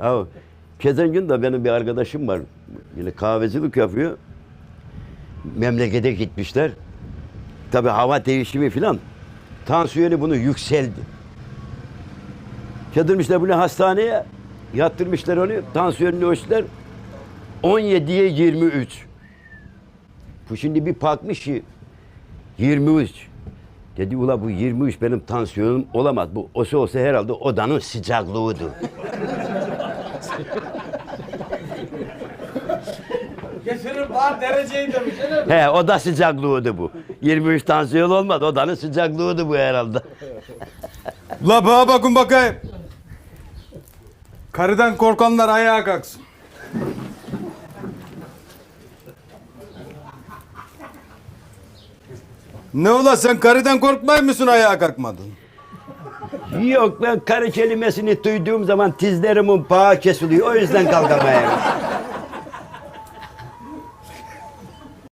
Ha, Geçen gün de benim bir arkadaşım var. Yine kahvecilik yapıyor. Memlekete gitmişler. Tabi hava değişimi filan. Tansiyonu bunu yükseldi. Yatırmışlar bunu hastaneye. Yattırmışlar onu. Tansiyonunu ölçtüler. 17'ye 23. Bu şimdi bir bakmış ki 23. Dedi ula bu 23 benim tansiyonum olamaz. Bu olsa olsa herhalde odanın sıcaklığıdır. Getirin bana dereceyi demiş. He oda sıcaklığıydı bu. 23 tansiyon olmadı. Odanın sıcaklığıydı bu herhalde. La bana bakın bakayım. Karıdan korkanlar ayağa kalksın. Ne ola sen karıdan korkmay mısın ayağa kalkmadın? Yok ben karı kelimesini duyduğum zaman dizlerimin bağı kesiliyor. O yüzden kalkamayayım.